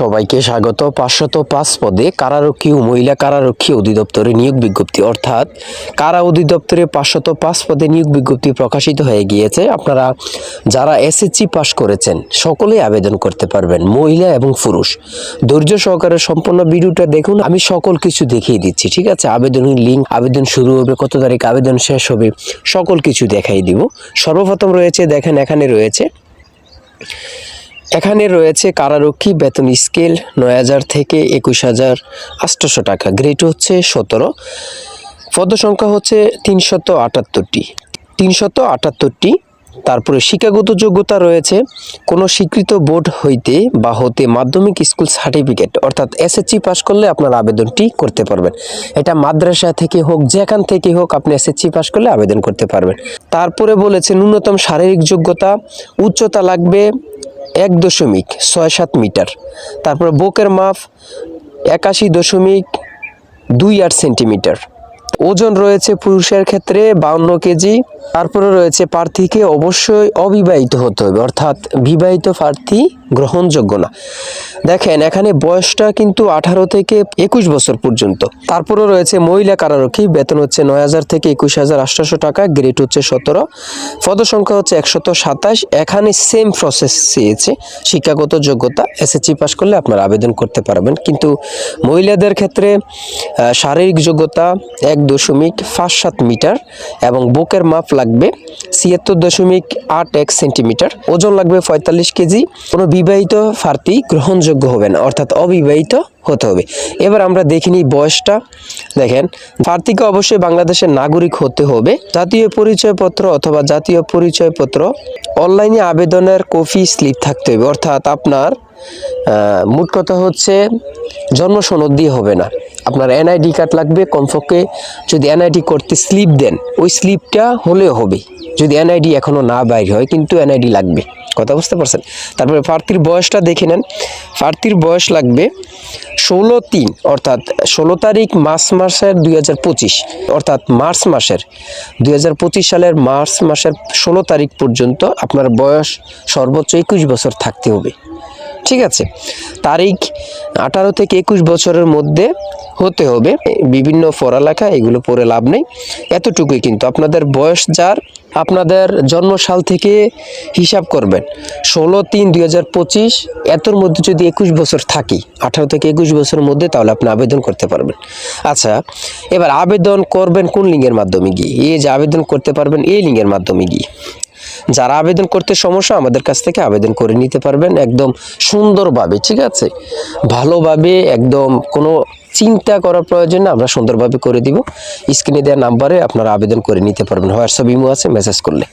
সবাইকে স্বাগত। পাঁচশত পাঁচ পদে কারারক্ষী ও মহিলা কারারক্ষী অধিদপ্তরে নিয়োগ বিজ্ঞপ্তি। অর্থাৎ কারা অধিদপ্তরে পাঁচশত পাঁচ পদে নিয়োগ বিজ্ঞপ্তি প্রকাশিত হয়ে গিয়েছে, আপনারা যারা এসএসসি পাশ করেছেন সকলেই আবেদন করতে পারবেন, মহিলা এবং পুরুষ। ধৈর্য সহকারে সম্পূর্ণ ভিডিওটা দেখুন, আমি সকল কিছু দেখিয়ে দিচ্ছি, ঠিক আছে? আবেদনের লিঙ্ক আবেদন শুরু হবে, কত তারিখ আবেদন শেষ হবে, সকল কিছু দেখাই দিব। সর্বপ্রথম রয়েছে, দেখেন এখানে রয়েছে এখানে রয়েছে কারারক্ষী বেতন স্কেল নয় হাজার থেকে একুশ হাজার আটশোশো টাকা। গ্রেড হচ্ছে সতেরো। সংখ্যা হচ্ছে তিনশত আটাত্তরটি। তিনশত আটাত্তরটি, তারপরে শিক্ষাগত যোগ্যতা রয়েছে। কোনো স্বীকৃত বোর্ড হইতে বা হতে মাধ্যমিক স্কুল সার্টিফিকেট, অর্থাৎ এসএসসি পাস করলে আপনার আবেদনটি করতে পারবেন। এটা মাদ্রাসা থেকে হোক, যেখান থেকে হোক, আপনি এসএসসি পাস করলে আবেদন করতে পারবেন। তারপরে বলেছে ন্যূনতম শারীরিক যোগ্যতা, উচ্চতা লাগবে এক দশমিক ছয় সাত মিটার। তারপর বুকের মাপ একাশি দশমিক দুই আট সেন্টিমিটার। ওজন রয়েছে পুরুষের ক্ষেত্রে বাউন্ন কেজি। তারপরে রয়েছে প্রার্থীকে অবশ্যই অবিবাহিত হতে হবে, অর্থাৎ বিবাহিত প্রার্থী গ্রহণযোগ্য না। দেখেন, এখানে বয়সটা কিন্তু আঠারো থেকে একুশ বছর পর্যন্ত। তারপরে রয়েছে মহিলা কারারক্ষী, বেতন হচ্ছে নয় হাজার থেকে একুশ হাজার আটশোশো টাকা গ্রেড হচ্ছে সতেরো। পদ সংখ্যা হচ্ছে একশত সাতাশ। এখানে সেম প্রসেস চেয়েছে। শিক্ষাগত যোগ্যতা এসএসসি পাস করলে আপনারা আবেদন করতে পারবেন। কিন্তু মহিলাদের ক্ষেত্রে শারীরিক যোগ্যতা এক দশমিক পাঁচ সাত মিটার এবং বুকের মাপ লাগবে ছিয়াত্তর দশমিক আট এক সেন্টিমিটার। ওজন লাগবে পঁয়তাল্লিশ কেজি। কোনো বিবাহিত প্রার্থী গ্রহণযোগ্য হবে না, অর্থাৎ অবিবাহিত হতে হবে। এবার আমরা দেখিনি বয়সটা। দেখেন প্রার্থীকে অবশ্যই বাংলাদেশের নাগরিক হতে হবে। জাতীয় পরিচয়পত্র অথবা জাতীয় পরিচয়পত্র, অনলাইনে আবেদনের কপি স্লিপ থাকতে হবে। অর্থাৎ আপনার মোট কথা হচ্ছে জন্ম সনদ দিয়ে হবে না। আপনার এনআইডি কার্ড লাগবে, কমপক্ষে যদি এনআইডি করতে স্লিপ দেন, ওই স্লিপটা হলেও হবে। যদি এনআইডি এখনও না বাইর হয়, কিন্তু এনআইডি লাগবে। কথা বুঝতে পারছেন? তারপরে প্রার্থীর বয়সটা দেখে নেন। প্রার্থীর বয়স লাগবে ষোলো তিন, অর্থাৎ ষোলো তারিখ মার্চ মাসের দুই হাজার পঁচিশ, অর্থাৎ মার্চ মাসের দুই হাজার পঁচিশ সালের মার্চ মাসের ষোলো তারিখ পর্যন্ত আপনার বয়স সর্বোচ্চ একুশ বছর থাকতে হবে। ঠিক আছে? তারিখ আঠারো থেকে একুশ বছরের মধ্যে হতে হবে। বিভিন্ন পড়ালেখা, এগুলো পড়ে লাভ নেই। এতটুকুই কিন্তু। আপনাদের বয়স যার আপনাদের জন্মসাল থেকে হিসাব করবেন। ষোলো তিন দুই হাজার পঁচিশ, এতর মধ্যে যদি একুশ বছর থাকি, আঠারো থেকে একুশ বছরের মধ্যে তাহলে আপনি আবেদন করতে পারবেন। আচ্ছা এবার আবেদন করবেন কোন লিঙ্কের মাধ্যমে গিয়ে? এই যে আবেদন করতে পারবেন এই লিঙ্কের মাধ্যমে গিয়ে। যারা আবেদন করতে সমস্যা, আমাদের কাছ থেকে আবেদন করে নিতে পারবেন একদম সুন্দরভাবে, ঠিক আছে? ভালোভাবে একদম কোনো চিন্তা করার প্রয়োজন আমরা সুন্দরভাবে করে দিব। স্ক্রিনে দেওয়া নাম্বারে আপনারা আবেদন করে নিতে পারবেন। হোয়াটসঅ্যাপ, ইমো আছে, মেসেজ করলে।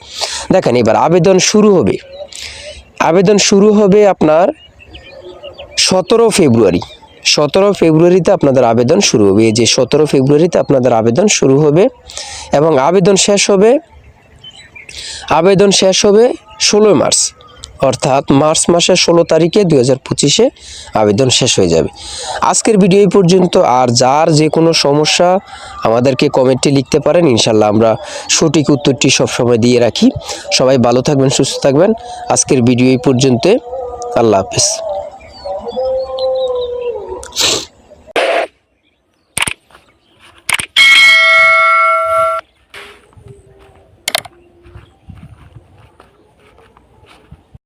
দেখেন, এবার আবেদন শুরু হবে। আবেদন শুরু হবে আপনার সতেরো ফেব্রুয়ারি। সতেরো ফেব্রুয়ারিতে আপনাদের আবেদন শুরু হবে। এই যে সতেরো ফেব্রুয়ারিতে আপনাদের আবেদন শুরু হবে এবং আবেদন শেষ হবে, আবেদন শেষ হবে ষোলোই মার্চ। অর্থাৎ মার্চ মাসের ষোলো তারিখে দুই হাজার পঁচিশে আবেদন শেষ হয়ে যাবে। আজকের ভিডিও এই পর্যন্ত। আর যার যে কোনো সমস্যা আমাদেরকে কমেন্টে লিখতে পারেন। ইনশাল্লাহ আমরা সঠিক উত্তরটি সবসময় দিয়ে রাখি। সবাই ভালো থাকবেন, সুস্থ থাকবেন। আজকের ভিডিও এই পর্যন্ত। আল্লাহ হাফিজ।